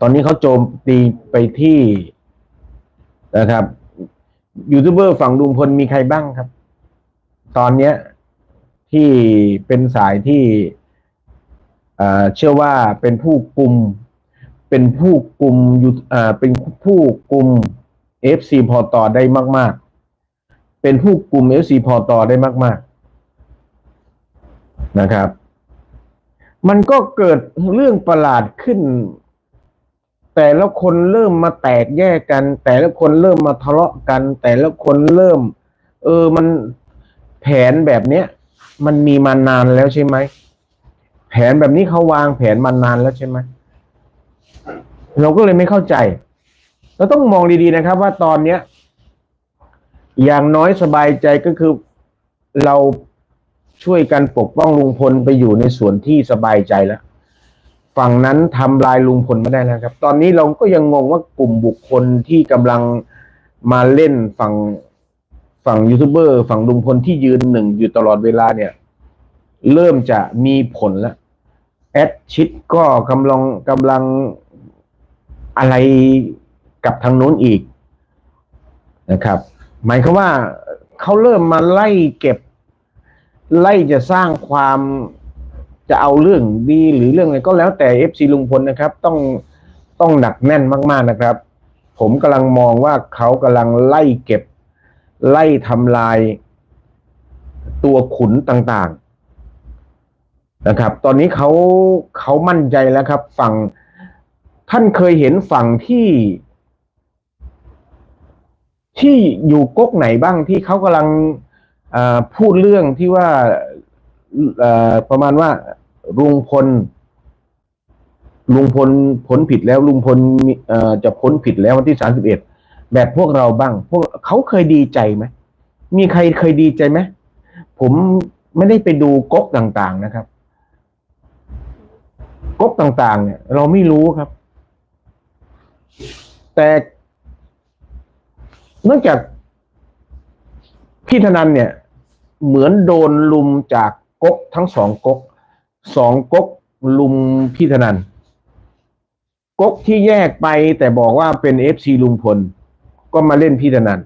ตอนนี้เขาโจมตีไปที่นะครับยูทูบเบอร์ฝั่งลุงพลมีใครบ้างครับ ตอนเนี้ยที่เป็นสายที่เชื่อว่าเป็นผู้กลุ่ม เป็นผู้กลุ่มยูเอ่เป็นผู้กลุ่ม FC พอต่อได้มาก ๆ เป็นผู้กลุ่ม FC พอต่อได้มาก ๆ นะครับ มันก็เกิดเรื่องประหลาดขึ้น แต่ละคนเริ่มมาแตกแยกกัน แต่ละคนเริ่มมาทะเลาะกัน แต่ละคนเริ่ม เออมันแผนแบบเนี้ย มันมีมานานแล้วใช่ไหมแผนแบบนี้เขาวางแผนมานานแล้วใช่ไหมเราก็เลยไม่เข้าใจ เราต้องมองดีๆนะครับ ว่าตอนเนี้ย อย่างน้อยสบายใจก็คือเราช่วยกันปกป้องลุงพลไปอยู่ในส่วนที่สบายใจแล้ว ฝั่งนั้นทำลายลุงพลไม่ได้แล้วครับ ตอนนี้เราก็ยังงงว่ากลุ่มบุคคลที่กำลังมาเล่นฝั่งฝั่งยูทูบเบอร์ฝั่งลุงพลที่ยืนหนึ่งอยู่ตลอดเวลาเนี่ย เริ่มจะมีผลแล้วแอดชิดก็กำลังกำลังอะไรกับทางโน้นอีกนะครับ หมายความว่าเขาเริ่มมาไล่เก็บ ไล่จะสร้างความ จะเอาเรื่องดีหรือเรื่องอะไรก็แล้วแต่เอฟซีลุงพลนะครับ ต้องต้องหนักแน่นมาก ๆนะครับ ผมกำลังมองว่าเขากำลังไล่เก็บ ไล่ทำลาย ตัวขุนต่างๆนะครับ ตอนนี้เขาเขามั่นใจแล้วครับ ฝั่งท่านเคยเห็นฝั่งที่ ที่อยู่ก๊กไหนบ้างที่เขากำลังพูดเรื่องที่ว่าประมาณว่า ลุงพลลุงพลพ้นผิดแล้วลุงพลจะพ้นผิดแล้ววันที่สามสิบเอ็ดแบบพวกเราบ้าง พวกเขาเคยดีใจไหมมีใครเคยดีใจไหมผมไม่ได้ไปดูก๊กต่างๆนะครับก๊กต่างๆ เนี่ย เราไม่รู้ครับ แต่เนื่องจากพี่ธนันเนี่ย เหมือนโดนลุมจากก๊กทั้งสองก๊ก สองก๊กลุมพี่ธนันก๊กที่แยกไปแต่บอกว่าเป็นเอฟซีลุงพล ก็มาเล่นพี่ธนัน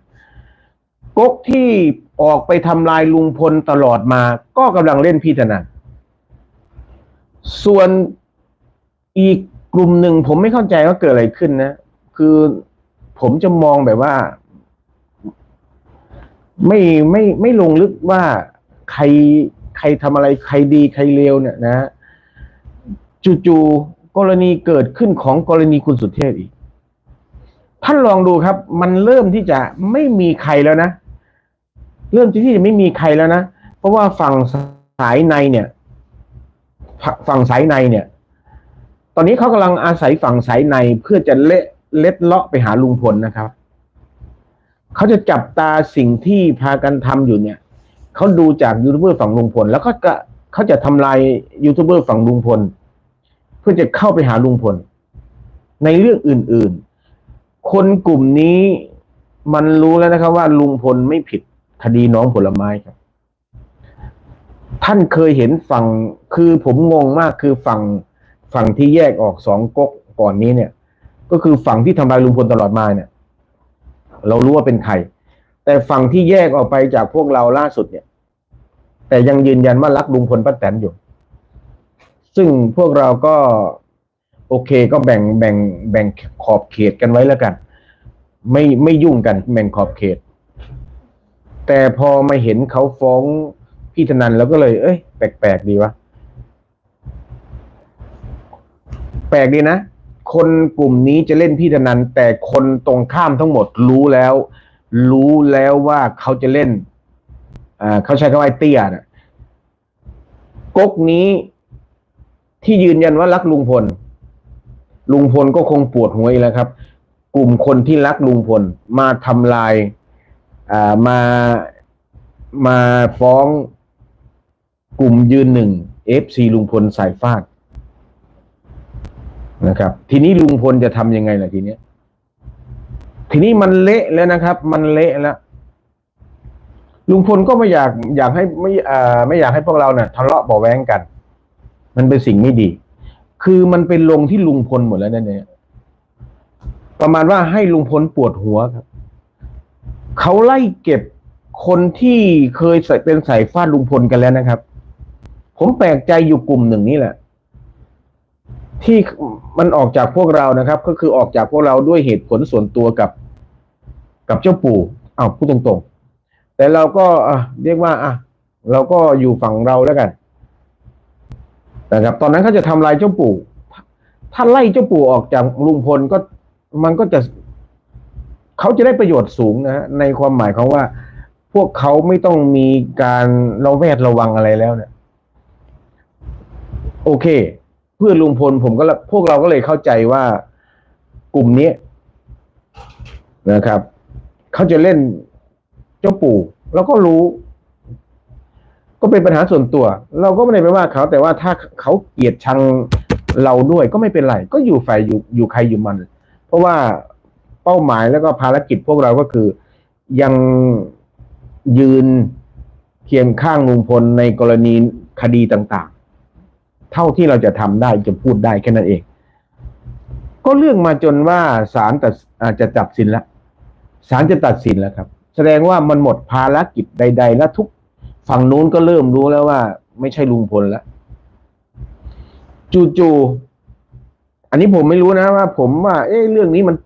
ก๊กที่ออกไปทำลายลุงพลตลอดมา ก็กำลังเล่นพี่ธนันส่วนอีกกลุ่มหนึ่งผมไม่เข้าใจว่าเกิดอะไรขึ้นนะ คือผมจะมองแบบว่า ไม่ไม่ไม่ลงลึกว่าใคร ใครทำอะไรใครดีใครเลวเนี่ยนะจู่ๆกรณีเกิดขึ้นของกรณีคุณสุเทพอีก ท่านลองดูครับ มันเริ่มที่จะไม่มีใครแล้วนะ เริ่มที่จะไม่มีใครแล้วนะเพราะว่าฝั่งสายในเนี่ย ฝั่งสายในเนี่ย ตอนนี้เขากำลังอาศัยฝั่งสายในเพื่อจะเละเล็ดเลาะไปหาลุงพลนะครับเขาจะจับตาสิ่งที่พากันทำอยู่เนี่ย เขาดูจากยูทูบเบอร์ฝั่งลุงพล แล้วก็เขาจะทำลายยูทูบเบอร์ฝั่งลุงพล เพื่อจะเข้าไปหาลุงพล ในเรื่องอื่น ๆ คนกลุ่มนี้มันรู้แล้วนะครับ ว่าลุงพลไม่ผิดคดีน้องผลไม้ครับ ท่านเคยเห็นฝั่งคือผมงงมากคือฝั่งฝั่งที่แยกออกสองก๊กก่อนนี้เนี่ย ก็คือฝั่งที่ทำลายลุงพลตลอดมาเนี่ย เรารู้ว่าเป็นใคร แต่ฝั่งที่แยกออกไปจากพวกเราล่าสุดเนี่ย แต่ยังยืนยันว่ารักลุงพลป้าแตนอยู่ ซึ่งพวกเราก็ โอเคก็แบ่งแบ่งแบ่งขอบเขตกันไว้แล้วกัน ไม่ไม่ยุ่งกันแบ่งขอบเขต แต่พอมาเห็นเขาฟ้องพี่ธนันแล้วก็เลย เอ้ยแปลกๆดีวะแปลกดีนะ คนกลุ่มนี้จะเล่นพี่ธนันแต่คนตรงข้ามทั้งหมดรู้แล้ว รู้แล้วว่าเขาจะเล่นเขาใช้คำว่าเตี้ยนะก๊กนี้ที่ยืนยันว่ารักลุงพล ลุงพลก็คงปวดหัวอีกแล้วครับ กลุ่มคนที่รักลุงพลมาทำลายามามาฟ้องกลุ่มยืนหนึ่งเอฟซีลุงพลสายฟาดนะครับ ทีนี้ลุงพลจะทำยังไงล่ะทีเนี้ย ทีนี้มันเละแล้วนะครับ มันเละแล้วลุงพลก็ไม่อยากอยากให้ไม่อ่ไม่อยากให้พวกเราเนี่ยทะเลาะเบาแว้งกัน มันเป็นสิ่งไม่ดี คือมันเป็นลงที่ลุงพลหมดแล้วเนั่นเองประมาณว่าให้ลุงพลปวดหัวครับเขาไล่เก็บคนที่เคยใส่เป็นสายฟาดลุงพลกันแล้วนะครับ ผมแปลกใจอยู่กลุ่มหนึ่งนี่แหละ ที่มันออกจากพวกเรานะครับ ก็คือออกจากพวกเราด้วยเหตุผลส่วนตัวกับ กับเจ้าปู่อ้าวพูดตรงๆ แต่เราก็อะเรียกว่า อะ เราก็อยู่ฝั่งเราแล้วกันนะครับ ตอนนั้นเขาจะทำลายเจ้าปู่ ถ้าไล่เจ้าปู่ออกจากลุงพลก็มันก็จะเขาจะได้ประโยชน์สูงนะฮะในความหมายของว่า พวกเขาไม่ต้องมีการระแวดระวังอะไรแล้วเนี่ยโอเค เพื่อลุงพลผมก็พวกเราก็เลยเข้าใจว่ากลุ่มนี้นะครับ เขาจะเล่นเจ้าปู่เราก็รู้ ก็เป็นปัญหาส่วนตัว เราก็ไม่ได้ไปว่าเขาแต่ว่าถ้าเขาเกลียดชังเราด้วยก็ไม่เป็นไร ก็อยู่ฝ่ายอยู่อยู่ใครอยู่มัน เพราะว่าเป้าหมายแล้วก็ภารกิจพวกเราก็คือ ยังยืนเคียงข้างลุงพลในกรณีคดีต่างๆ เท่าที่เราจะทำได้จะพูดได้แค่นั้นเอง ก็เรื่องมาจนว่าศาลตัดอาจจะตัดสินแล้ว ศาลจะตัดสินแล้วครับ แสดงว่ามันหมดภารกิจใด ๆ แล้วทุกฝั่งนู้นก็เริ่มรู้แล้วว่า ไม่ใช่ลุงพลแล้วจู่ๆอันนี้ผมไม่รู้นะว่า ผมว่า เอ๊ะเรื่องนี้มัน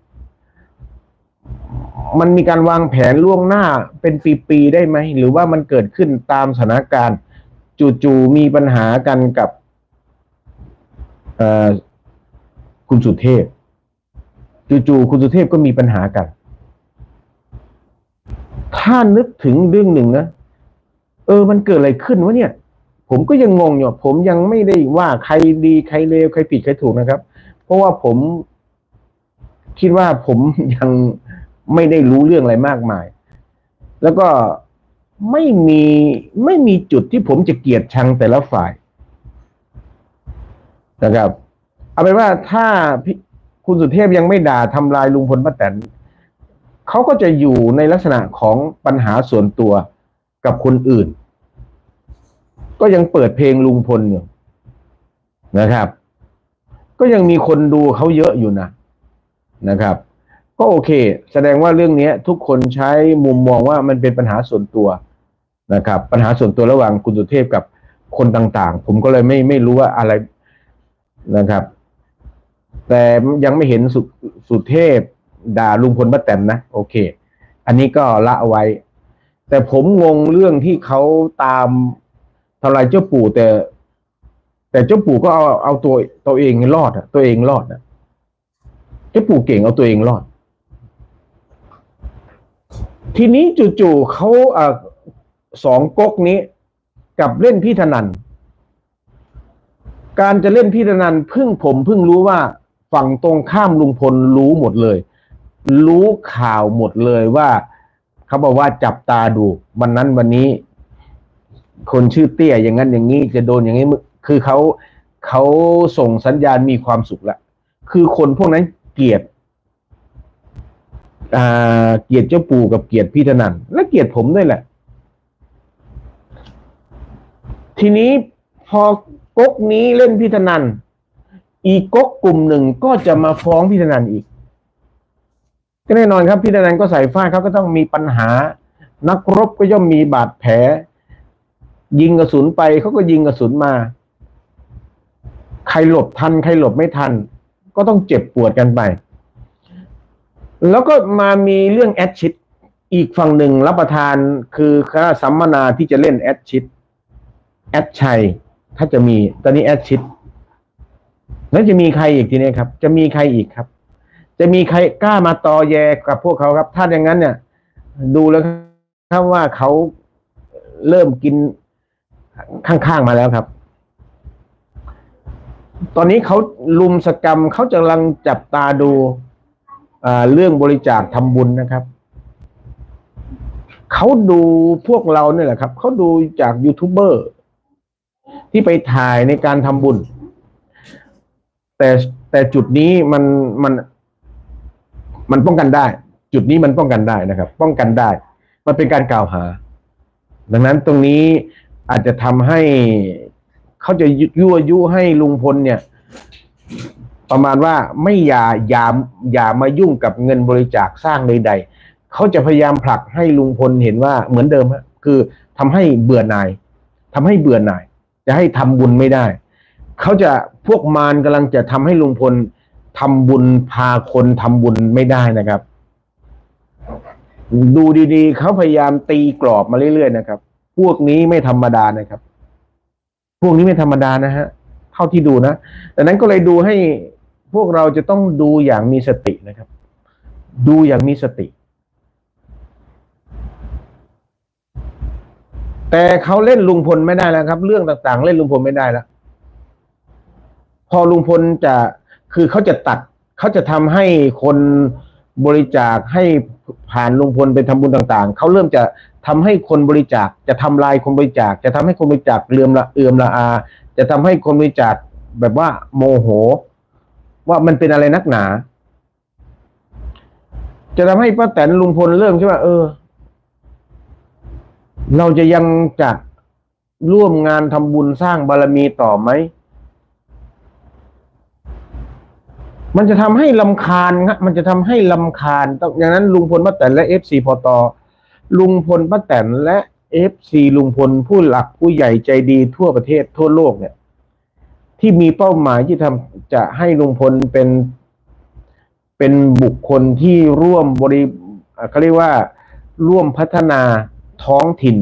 มันมีการวางแผนล่วงหน้าเป็นปีๆได้ไหม หรือว่ามันเกิดขึ้นตามสถานการณ์จู่ๆมีปัญหากันกับคุณสุเทพจู่ๆคุณสุเทพก็มีปัญหากัน ถ้านึกถึงเรื่องหนึ่งนะเออ มันเกิดอะไรขึ้นวะเนี่ย ผมก็ยังงงอยู่ผมยังไม่ได้ว่าใครดีใครเลวใครผิดใครถูกนะครับ เพราะว่าผมคิดว่าผมยังไม่ได้รู้เรื่องอะไรมากมาย แล้วก็ไม่มีไม่มีจุดที่ผมจะเกลียดชังแต่ละฝ่ายนะครับ เอาเป็นว่าถ้าพี่คุณสุเทพยังไม่ด่าทำลายลุงพลป้าแตน เขาก็จะอยู่ในลักษณะของปัญหาส่วนตัวกับคนอื่น ก็ยังเปิดเพลงลุงพลอยู่นะครับ ก็ยังมีคนดูเขาเยอะอยู่นะนะครับ ก็โอเค แสดงว่าเรื่องนี้ทุกคนใช้มุมมองว่ามันเป็นปัญหาส่วนตัวนะครับ ปัญหาส่วนตัวระหว่างคุณสุเทพกับคนต่างๆ ผมก็เลยไม่ไม่รู้ว่าอะไรนะครับ แต่ยังไม่เห็นสุสุเทพ ด่าลุงพลป้าแตนนะโอเค อันนี้ก็ละเอาไว้ แต่ผมงงเรื่องที่เขาตามทำลายเจ้าปู่แต่ แต่เจ้าปู่ก็เอาเอาตัวตัวเองรอดอะตัวเองรอดอะเจ้าปู่เก่งเอาตัวเองรอด ทีนี้จู่ๆเขาอ่าสองก๊กนี้กับเล่นพี่ธนันการจะเล่นพี่ธนันพิ่งผมพิ่งรู้ว่าฝั่งตรงข้ามลุงพลรู้หมดเลย รู้ข่าวหมดเลยว่า เขาบอกว่าจับตาดูวันนั้นวันนี้ คนชื่อเตี้ยอย่างนั้นอย่างนี้จะโดนอย่างนี้คือเขาเขาส่งสัญญาณมีความสุขแล้วคือคนพวกนั้นเกลียดอ่าเกลียดเจ้าปู่กับเกลียดพี่ธนันและเกลียดผมด้วยแหละ ทีนี้พอก๊กนี้เล่นพี่ธนันอีกก๊กกลุ่มหนึ่งก็จะมาฟ้องพี่ธนันอีก ก็แน่นอนครับพี่ธนันก็ใส่ฝ้าเขาก็ต้องมีปัญหา นักรบก็ย่อมมีบาดแผล ยิงกระสุนไปเขาก็ยิงกระสุนมา ใครหลบทัน ใครหลบไม่ทัน ก็ต้องเจ็บปวดกันไป แล้วก็มามีเรื่องแอดชิดอีกฝั่งหนึ่งรับประทานคือคณะสัมมนาที่จะเล่นแอดชิดแอดชัย ถ้าจะมี ตอนนี้แอดชิดแล้วจะมีใครอีกทีนี้ครับ จะมีใครอีกครับ จะมีใครกล้ามาตอแยกับพวกเขาครับ ถ้าอย่างนั้นเนี่ย ดูแล้วครับว่าเขาเริ่มกินข้างๆมาแล้วครับ ตอนนี้เขาลุมสกรรมเขากำลังจับตาดูเรื่องบริจาคทำบุญนะครับ เขาดูพวกเราเนี่ยแหละครับ เขาดูจากยูทูบเบอร์ที่ไปถ่ายในการทำบุญ แต่แต่จุดนี้มันมัน มันป้องกันได้ จุดนี้มันป้องกันได้นะครับ ป้องกันได้ มันเป็นการกล่าวหา ดังนั้นตรงนี้อาจจะทำให้เขาจะยั่วยุให้ลุงพลเนี่ย ประมาณว่าไม่อย่าอย่าอย่ามายุ่งกับเงินบริจาคสร้างใด ๆเขาจะพยายามผลักให้ลุงพลเห็นว่าเหมือนเดิมฮะคือทำให้เบื่อหน่ายทำให้เบื่อหน่าย จะให้ทำบุญไม่ได้เขาจะพวกมารกำลังจะทำให้ลุงพล ทำบุญพาคนทำบุญไม่ได้นะครับ ดูดีๆเขาพยายามตีกรอบมาเรื่อยๆนะครับ พวกนี้ไม่ธรรมดานะครับ พวกนี้ไม่ธรรมดานะฮะเท่าที่ดูนะดังนั้นก็เลยดูให้พวกเราจะต้องดูอย่างมีสตินะครับ ดูอย่างมีสติ แต่เขาเล่นลุงพลไม่ได้แล้วครับ เรื่องต่างๆ เล่นลุงพลไม่ได้แล้วพอลุงพลจะ คือเขาจะตัดเขาจะทำให้คนบริจาคให้ผ่านลุงพลไปทำบุญต่างๆ เขาเริ่มจะทำให้คนบริจาค จะทำลายคนบริจาค จะทำให้คนบริจาคเลื่อมละเอื่อมละอา จะทำให้คนบริจาคแบบว่าโมโห ว่ามันเป็นอะไรนักหนา จะทำให้ป้าแตนลุงพลเริ่มคิดว่าเออ เราจะยังจะร่วมงานทำบุญสร้างบารมีต่อไหม มันจะทำให้ลำคาญครับมันจะทำให้ลำคาญต้องอย่างนั้นลุงพลป้าแตนและเอฟซีพอตอลุงพลป้าแตนและเอฟซีลุงพลผู้หลักผู้ใหญ่ใจดีทั่วประเทศทั่วโลกเนี่ย ที่มีเป้าหมายที่ทำจะให้ลุงพลเป็นเป็นบุคคลที่ร่วมบริเขาเรียกว่าร่วมพัฒนาท้องถิ่น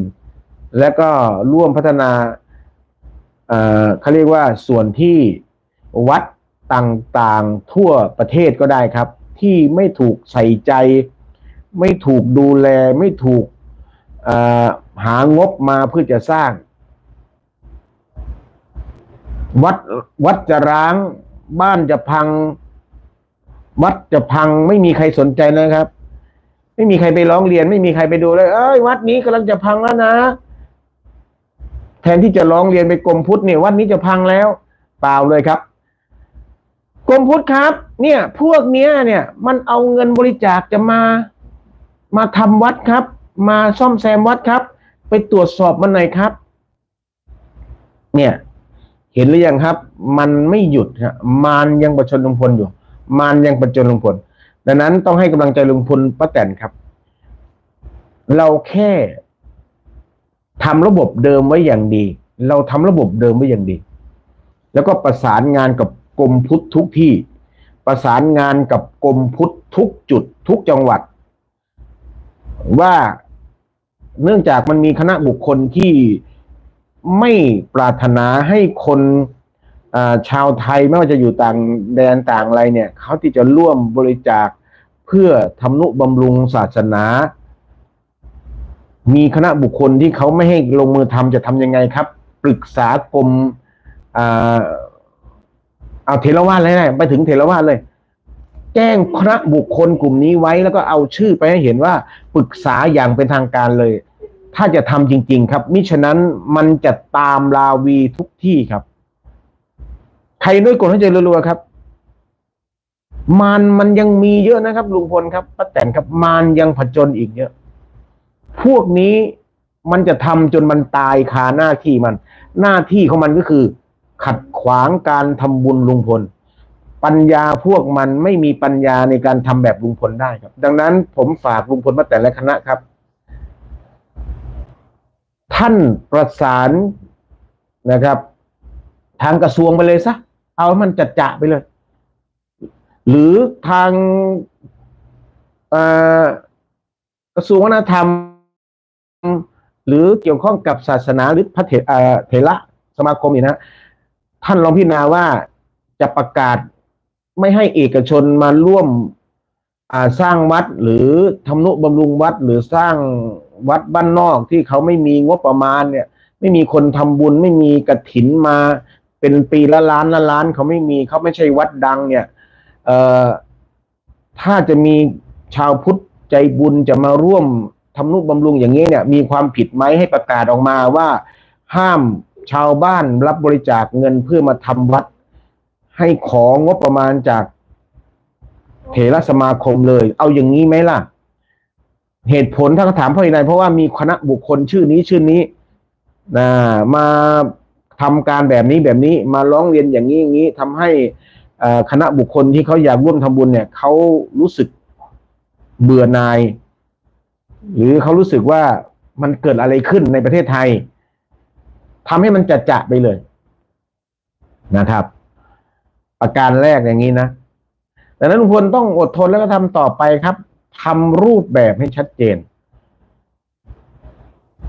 และก็ร่วมพัฒนาเอ่อเขาเรียกว่าส่วนที่วัด ต่างๆทั่วประเทศก็ได้ครับ ที่ไม่ถูกใส่ใจ ไม่ถูกดูแล ไม่ถูกหางบมาเพื่อจะสร้าง วัดวัดจะร้าง บ้านจะพัง วัดจะพัง ไม่มีใครสนใจนะครับ ไม่มีใครไปร้องเรียน ไม่มีใครไปดูเลย เอ้ยวัดนี้กำลังจะพังแล้วนะแทนที่จะร้องเรียนไปกรมพุทธเนี่ยวัดนี้จะพังแล้ว เปล่าเลยครับ กรมพุทธครับ เนี่ย พวกเนี้ยเนี่ย มันเอาเงินบริจาคจะมา มาทำวัดครับ มาซ่อมแซมวัดครับ ไปตรวจสอบมันหน่อยครับ เนี่ย เห็นหรือยังครับ มันไม่หยุดครับมารยังประชนลุงพลอยู่ มารยังประจนลุงพลดังนั้นต้องให้กำลังใจลุงพลป้าแตนครับ เราแค่ทำระบบเดิมไว้อย่างดี เราทำระบบเดิมไว้อย่างดี แล้วก็ประสานงานกับ กรมพุทธทุกที่ ประสานงานกับกรมพุทธทุกจุดทุกจังหวัด ว่าเนื่องจากมันมีคณะบุคคลที่ไม่ปรารถนาให้คนชาวไทยไม่ว่าจะอยู่ต่างแดนต่างอะไรเนี่ยเขาที่จะร่วมบริจาคเพื่อทำนุบำรุงศาสนา มีคณะบุคคลที่เขาไม่ให้ลงมือทำจะทำยังไงครับ ปรึกษากรม เอาเทรวาสเลยนะไปถึงเทรวาสเลย แจ้งคณะบุคคลกลุ่มนี้ไว้แล้วก็เอาชื่อไปให้เห็นว่าปรึกษาอย่างเป็นทางการเลย ถ้าจะทำจริง ๆ ครับ มิฉะนั้นมันจะตามลาวีทุกที่ครับ ใครด้วยกดให้ใจรัวๆครับมารมันยังมีเยอะนะครับลุงพลครับป้าแตนครับมารยังผจญอีกเยอะ พวกนี้มันจะทำจนมันตายคาหน้าที่มัน หน้าที่ของมันก็คือ ขัดขวางการทำบุญลุงพล ปัญญาพวกมันไม่มีปัญญาในการทำแบบลุงพลได้ครับ ดังนั้นผมฝากลุงพลป้าแตนและคณะครับ ท่านประสานนะครับ ทางกระทรวงไปเลยซะเอามันจัดจะไปเลย หรือทางกระทรวงวัฒนธรรม หรือเกี่ยวข้องกับศาสนาหรือพระเถเอ่อเถระสมาคมนี่นะ ท่านลองพิจารณาว่าจะประกาศไม่ให้เอกชนมาร่วมสร้างวัดหรือทำนุบำรุงวัดหรือสร้างวัดบ้านนอกที่เขาไม่มีงบประมาณเนี่ย ไม่มีคนทำบุญไม่มีกระถินมาเป็นปีละล้านละล้านเขาไม่มีเขาไม่ใช่วัดดังเนี่ยเอ่อถ้าจะมีชาวพุทธใจบุญจะมาร่วมทำนุบำรุงอย่างนี้เนี่ย มีความผิดไหมให้ประกาศออกมาว่าห้าม ชาวบ้านรับบริจาคเงินเพื่อมาทำวัด ให้ของงบประมาณจากเถรสมาคมเลย เอาอย่างนี้ไหมล่ะ เหตุผลถ้าเขาถามเพราะอะไรเพราะว่ามีคณะบุคคลชื่อนี้ชื่อนี้นะมาทำการแบบนี้แบบนี้มาร้องเรียนอย่างนี้อย่างนี้ทำให้คณะบุคคลที่เขาอยากร่วมทำบุญเนี่ยเขารู้สึกเบื่อนาย หรือเขารู้สึกว่ามันเกิดอะไรขึ้นในประเทศไทย ทำให้มันจัดจะไปเลยนะครับ ประการแรกอย่างนี้นะดังนั้นลุงพลต้องอดทนแล้วก็ทำต่อไปครับทำรูปแบบให้ชัดเจน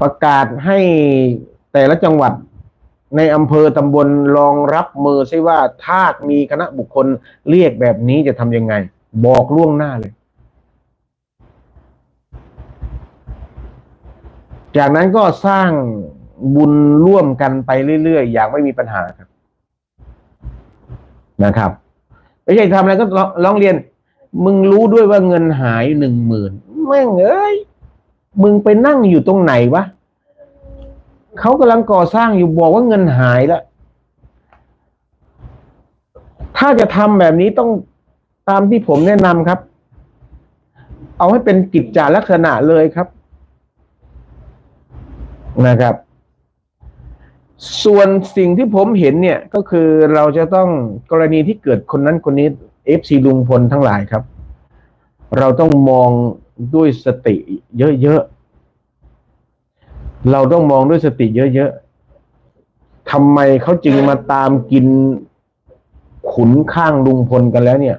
ประกาศให้แต่ละจังหวัดในอำเภอตำบลลองรับมือซิว่าถ้ามีคณะบุคคลเรียกแบบนี้จะทำยังไง บอกล่วงหน้าเลย จากนั้นก็สร้าง บุญร่วมกันไปเรื่อยๆอย่างไม่มีปัญหาครับ นะครับไม่ใช่ทำอะไรก็ร้องเรียน มึงรู้ด้วยว่าเงินหายหนึ่งหมื่นแม่งเอ้ยมึงไปนั่งอยู่ตรงไหนวะเขากำลังก่อสร้างอยู่บอกว่าเงินหายแล้วถ้าจะทำแบบนี้ต้องตามที่ผมแนะนำครับ เอาให้เป็นกิจจาลักษณะเลยครับนะครับ ส่วนสิ่งที่ผมเห็นเนี่ยก็คือเราจะต้องกรณีที่เกิดคนนั้นคนนี้เอฟซีลุงพลทั้งหลายครับ เราต้องมองด้วยสติเยอะๆ เราต้องมองด้วยสติเยอะๆทำไมเขาจึงมาตามกินขุนข้างลุงพลกันแล้วเนี่ย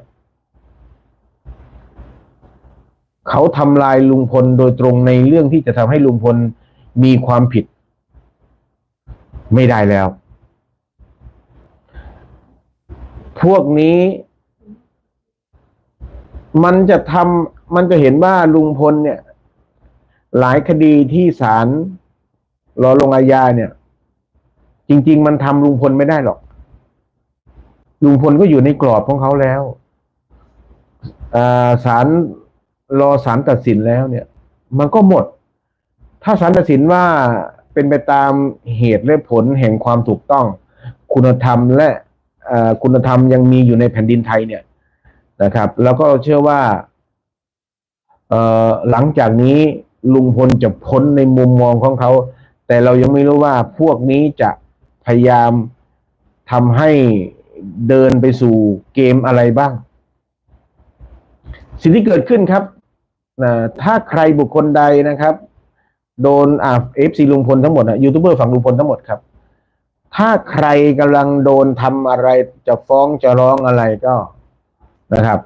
เขาทำลายลุงพลโดยตรงในเรื่องที่จะทำให้ลุงพลมีความผิด ไม่ได้แล้ว พวกนี้ มันจะทำมันจะเห็นว่าลุงพลเนี่ย หลายคดีที่ศาลรอลงอาญาเนี่ย จริง ๆ มันทำลุงพลไม่ได้หรอก ลุงพลก็อยู่ในกรอบของเขาแล้วศาลรอศาลตัดสินแล้วเนี่ย มันก็หมด ถ้าศาลตัดสินว่า เป็นไปตามเหตุและผลแห่งความถูกต้อง คุณธรรมและคุณธรรมยังมีอยู่ในแผ่นดินไทยเนี่ยนะครับ แล้วก็เชื่อว่าหลังจากนี้ลุงพลจะพ้นในมุมมองของเขา แต่เรายังไม่รู้ว่าพวกนี้จะพยายามทำให้เดินไปสู่เกมอะไรบ้าง สิ่งที่เกิดขึ้นครับนะถ้าใครบุคคลใดนะครับ โดนอ่าเอฟซีลุงพลทั้งหมดนะยูทูบเบอร์ฝั่งลุงพลทั้งหมดครับ ถ้าใครกำลังโดนทำอะไรจะฟ้องจะร้องอะไรก็นะครับ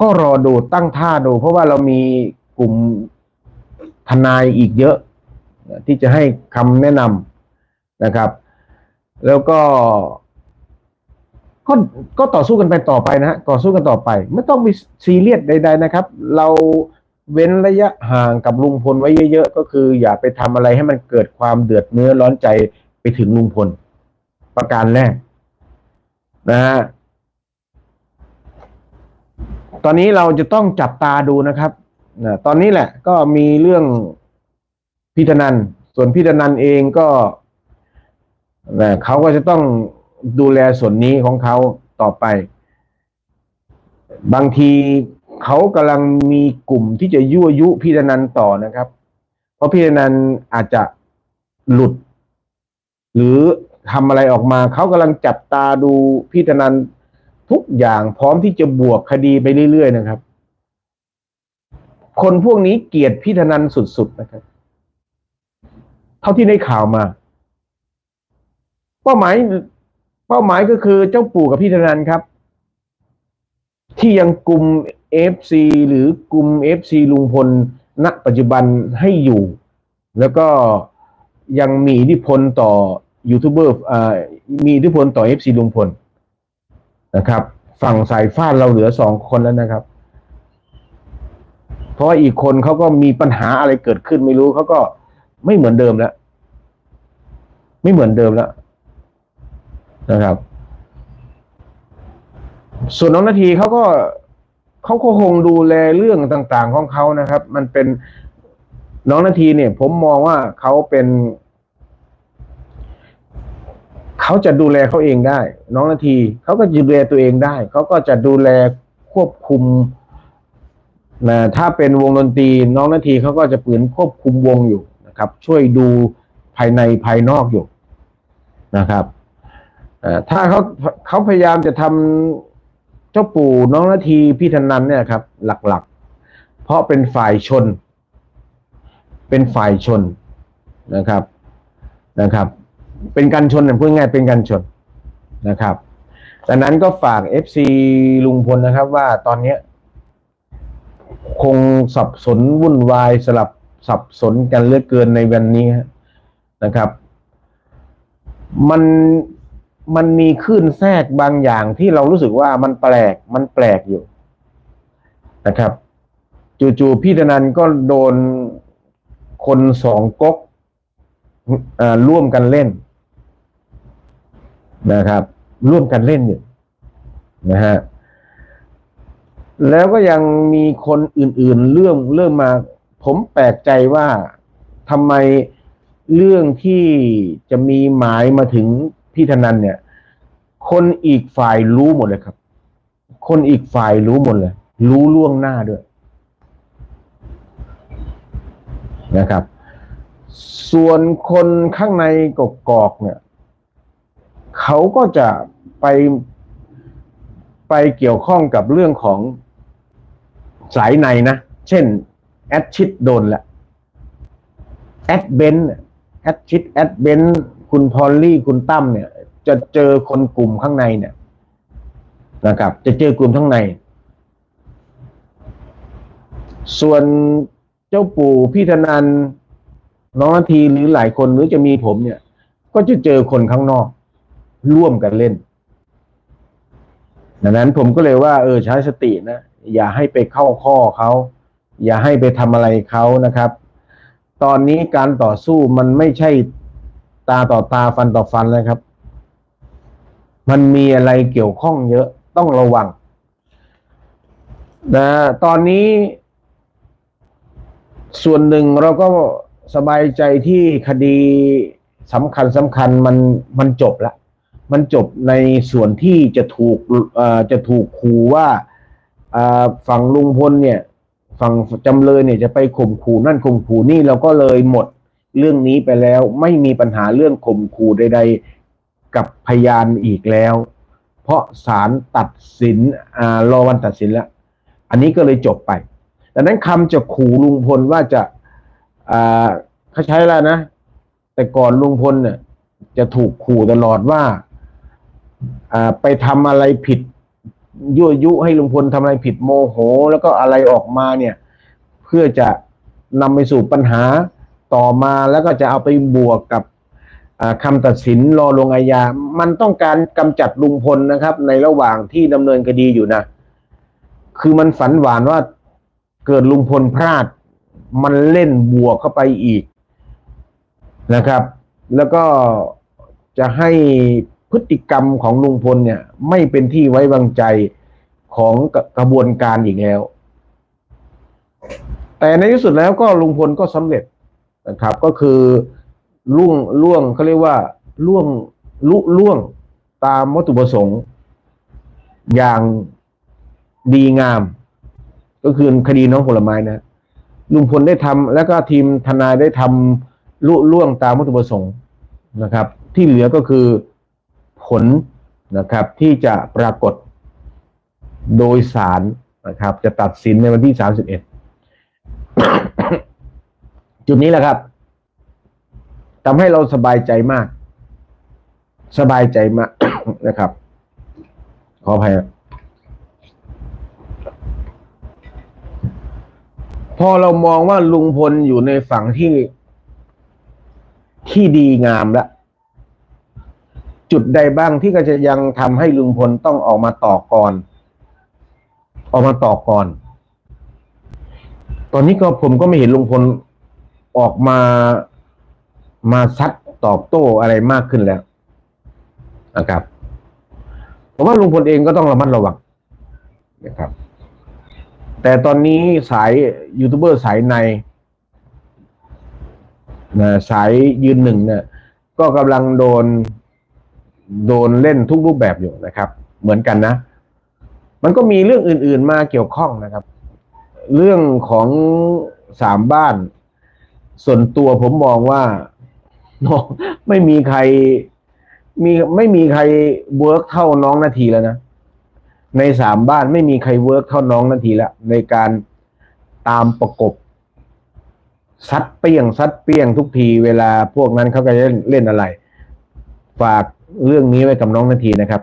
ก็รอดูตั้งท่าดู เพราะว่าเรามีกลุ่มทนายอีกเยอะ ที่จะให้คำแนะนำนะครับ แล้วก็ก็ก็ต่อสู้กันไปต่อไปนะฮะต่อสู้กันต่อไป ไม่ต้องมีซีเรียสใด ๆ นะครับ เรา เว้นระยะห่างกับลุงพลไว้เยอะๆก็คือ อย่าไปทำอะไรให้มันเกิดความเดือดเนื้อร้อนใจไปถึงลุงพล ประการแรกนะฮะตอนนี้เราจะต้องจับตาดูนะครับนะตอนนี้แหละ ก็มีเรื่องพิธนันส่วนพิธนันเองก็นะเขาก็จะต้องดูแลส่วนนี้ของเขาต่อไป บางที เขากำลังมีกลุ่มที่จะยั่วยุพิธนันต่อนะครับ เพราะพิธนันอาจจะหลุด หรือทำอะไรออกมา เขากำลังจับตาดูพิธนันทุกอย่างพร้อมที่จะบวกคดีไปเรื่อยๆนะครับ คนพวกนี้เกลียดพิธนันสุดๆนะครับ เท่าที่ได้ข่าวมา เป้าหมาย เป้าหมายก็คือเจ้าปู่กับพิธนันครับ ที่ยังกลุ่ม เอฟซีหรือกลุ่มเอฟซีลุงพลณปัจจุบันให้อยู่ แล้วก็ยังมีอิทธิพลต่อยูทูบเบอร์มีอิทธิพลต่อเอฟซีลุงพลนะครับ ฝั่งสายฟ้าเราเหลือสองคนแล้วนะครับ เพราะอีกคนเขาก็มีปัญหาอะไรเกิดขึ้นไม่รู้เขาก็ไม่เหมือนเดิมแล้ว ไม่เหมือนเดิมแล้วนะครับ ส่วนน้องนาทีเขาก็ เขาก็คงดูแลเรื่องต่างๆของเขานะครับ มันเป็นน้องนาทีเนี่ย ผมมองว่าเขาเป็นเขาจะดูแลเขาเองได้ น้องนาทีเขาก็ดูแลตัวเองได้เขาก็จะดูแลควบคุมนะถ้าเป็นวงดนตรีน้องนาทีเขาก็จะปืนควบคุมวงอยู่นะครับ ช่วยดูภายในภายนอกอยู่นะครับถ้าเขาเขาพยายามจะทำ จ้าปู่น้องนาทีพี่ธนันเนี่ยครับ หลักๆ เพราะเป็นฝ่ายชน เป็นฝ่ายชนนะครับนะครับ เป็นการชนเนี่ยพูดง่ายเป็นการชนนะครับดังนั้นก็ฝาก FC ลุงพลนะครับ ว่าตอนเนี้ยคงสับสนวุ่นวายสลับสับสนกันเลือเกินในวันนี้นะครับ มัน มันมีคลื่นแทรกบางอย่างที่เรารู้สึกว่ามันแปลกมันแปลกอยู่นะครับ จู่ๆพี่ธนันก็โดนคนสองก๊กอ่อร่วมกันเล่นนะครับ ร่วมกันเล่นอยู่นะฮะแล้วก็ยังมีคนอื่น ๆ เรื่องเริ่มมา ผมแปลกใจว่าทำไมเรื่องที่จะมีหมายมาถึง พี่ธนันเนี่ย คนอีกฝ่ายรู้หมดเลยครับ คนอีกฝ่ายรู้หมดเลย รู้ล่วงหน้าด้วยนะครับ ส่วนคนข้างในกกอกเนี่ยเขาก็จะไปไปเกี่ยวข้องกับเรื่องของสายในนะ เช่น แอดชิดโดนละแอดเบนแอดชิดแอดเบน คุณพอลลี่คุณตั้มเนี่ย จะเจอคนกลุ่มข้างในเนี่ยนะครับ จะเจอกลุ่มข้างใน ส่วนเจ้าปู่พี่ธนันน้องนาทีหรือหลายคนหรือจะมีผมเนี่ย ก็จะเจอคนข้างนอก ร่วมกันเล่นดังนั้นผมก็เลยว่า เออใช้สตินะ อย่าให้ไปเข้าข้อเขา อย่าให้ไปทำอะไรเขานะครับ ตอนนี้การต่อสู้มันไม่ใช่ ตาต่อตาฟันต่อฟันเลยครับ มันมีอะไรเกี่ยวข้องเยอะต้องระวังนะตอนนี้ ส่วนหนึ่งเราก็สบายใจที่คดีสำคัญสำคัญมันมันจบแล้วมันจบในส่วนที่จะถูกจะถูกขู่ว่าฝั่งลุงพลเนี่ย ฝั่งจำเลยเนี่ยจะไปข่มขู่นั่นข่มขู่นี่เราก็เลยหมด เรื่องนี้ไปแล้วไม่มีปัญหาเรื่องข่มขู่ใด ๆ กับพยานอีกแล้ว เพราะศาลตัดสินอรอวันตัดสินแล้ว อันนี้ก็เลยจบไปดังนั้นคำจะขู่ลุงพลว่าจะเขาใช้แล้วนะ แต่ก่อนลุงพลเนี่ยจะถูกขู่ตลอดว่าอ่าไปทำอะไรผิดยั่วยุให้ลุงพลทำอะไรผิดโมโห แล้วก็อะไรออกมาเนี่ย เพื่อจะนำไปสู่ปัญหา ต่อมาแล้วก็จะเอาไปบวกกับอ่าคำตัดสินรอลงอาญา มันต้องการกำจัดลุงพลนะครับ ในระหว่างที่ดำเนินคดีอยู่นะ คือมันฝันหวานว่าเกิดลุงพลพลาด มันเล่นบวกเข้าไปอีกนะครับ แล้วก็จะให้พฤติกรรมของลุงพลเนี่ย ไม่เป็นที่ไว้วางใจของกระกระบวนการอีกแล้ว แต่ในที่สุดแล้วก็ลุงพลก็สำเร็จ นะครับ ก็คือล่วงล่วงเขาเรียกว่าล่วงลุล่วงตามวัตถุประสงค์อย่างดีงาม ก็คือคดีน้องผลไม้นะลุงพลได้ทำแล้วก็ทีมทนายได้ทำลุล่วงตามวัตถุประสงค์นะครับ ที่เหลือก็คือผลนะครับ ที่จะปรากฏโดยสารนะครับ จะตัดสินในวันที่สามสิบเอ็ด จุดนี้แหละครับทำให้เราสบายใจมาก สบายใจมากนะครับ ขออภัยครับพอเรามองว่าลุงพลอยู่ในฝั่งที่ที่ดีงามแล้วจุดใดบ้างที่ก็จะยังทำให้ลุงพลต้องออกมาต่อกรออกมาต่อกรตอนนี้ก็ผมก็ไม่เห็นลุงพล ออกมามาซัดตอบโต้อะไรมากขึ้นแล้วนะครับผมว่าลุงพลเองก็ต้องระมัดระวังนะครับ แต่ตอนนี้สายยูทูบเบอร์สายในนะสายยืนหนึ่งเนี่ยก็กำลังโดนโดนเล่นทุกรูปแบบอยู่นะครับ เหมือนกันนะ มันก็มีเรื่องอื่น ๆมาเกี่ยวข้องนะครับ เรื่องของสามบ้าน ส่วนตัวผมมองว่าไม่มีใคร มีไม่มีใครเวิร์กเท่าน้องนาทีแล้วนะในสามบ้านไม่มีใครเวิร์กเท่าน้องนาทีแล้วในการตามประกบซัดเปี้ยงซัดเปี้ยงทุกทีเวลาพวกนั้นเขาจะเล่นเล่นอะไร ฝากเรื่องนี้ไว้กับน้องนาทีนะครับ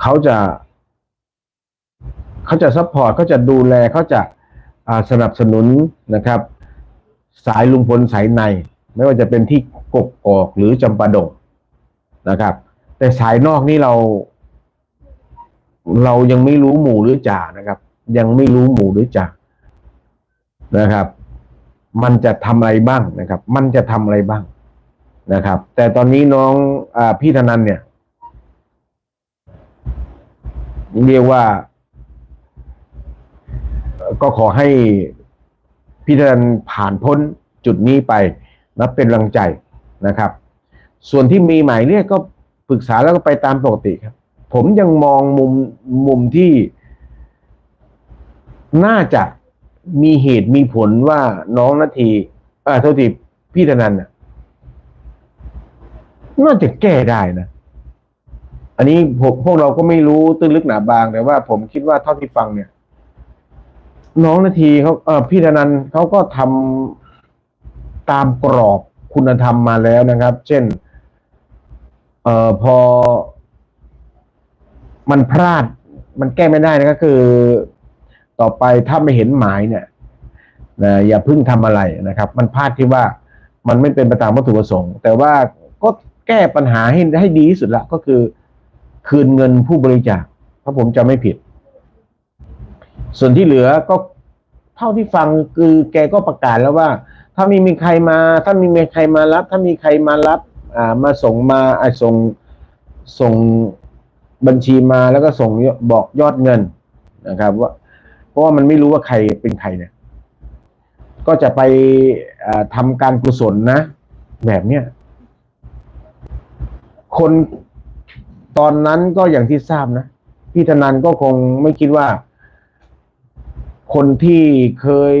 เขาจะ เขาจะซัพพอร์ตเขาจะดูแลเขาจะ สนับสนุนนะครับ สายลุงพลสายใน ไม่ว่าจะเป็นที่กกกอกหรือจำปาดงนะครับ แต่สายนอกนี่เรา เรายังไม่รู้หมู่หรือจ่านะครับ ยังไม่รู้หมู่หรือจ่านะครับ มันจะทำอะไรบ้างนะครับ มันจะทำอะไรบ้างนะครับ แต่ตอนนี้น้องอพี่ธนันเนี่ยเรียกว่า ก็ขอให้พี่ธนันผ่านพ้นจุดนี้ไปนับเป็นกำลังใจนะครับ ส่วนที่มีหมายเรียกก็ปรึกษาแล้วก็ไปตามปกติครับ ผมยังมองมุมมุมที่ น่าจะมีเหตุมีผลว่าน้องนาทีเอ่าโทษทีพี่ธนันน่ะน่าจะแก้ได้นะ อันนี้พวกเราก็ไม่รู้ตื้นลึกหนาบางแต่ว่าผมคิดว่าเท่าที่ฟังเนี่ย น้องนาทีเขาเออพี่ธนันเขาก็ทำตามกรอบคุณธรรมมาแล้วนะครับ เช่น เอ่อพอ มันพลาด มันแก้ไม่ได้นะก็คือ ต่อไปถ้าไม่เห็นหมายเนี่ยนะอย่าพิ่งทำอะไรนะครับ มันพลาดที่ว่ามันไม่เป็นไปตามวัตถุประสงค์ แต่ว่าก็แก้ปัญหาให้ให้ดีที่สุดละก็คือ คืนเงินผู้บริจาคถ้าผมจะไม่ผิด ส่วนที่เหลือก็เท่าที่ฟังคือแกก็ประกาศแล้วว่า ถ้ามีมีใครมา ถ้ามีมีใครมารับ ถ้ามีใครมารับอ่ามาส่งมาอ่าส่งส่งบัญชีมาแล้วก็ส่งบอกยอดเงินนะครับ ว่า เพราะว่ามันไม่รู้ว่าใครเป็นใครเนี่ย ก็จะไปอ่าทำการกุศลนะ แบบเนี้ยคนตอนนั้นก็อย่างที่ทราบนะพี่ธนันก็คงไม่คิดว่า คนที่เคย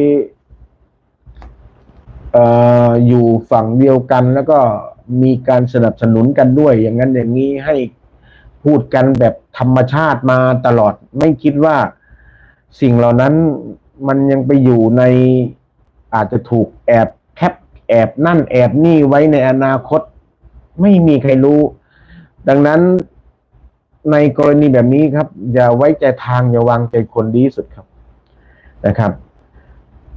เอ่ออยู่ฝั่งเดียวกัน แล้วก็มีการสนับสนุนกันด้วย อย่างนั้นอย่างนี้ให้พูดกันแบบธรรมชาติมาตลอด ไม่คิดว่าสิ่งเหล่านั้นมันยังไปอยู่ในอาจจะถูกแอบแคปแอบนั่นแอบนี่ไว้ในอนาคต ไม่มีใครรู้ ดังนั้นในกรณีแบบนี้ครับ อย่าไว้ใจทางอย่าวางใจคนดีสุดครับ นะครับ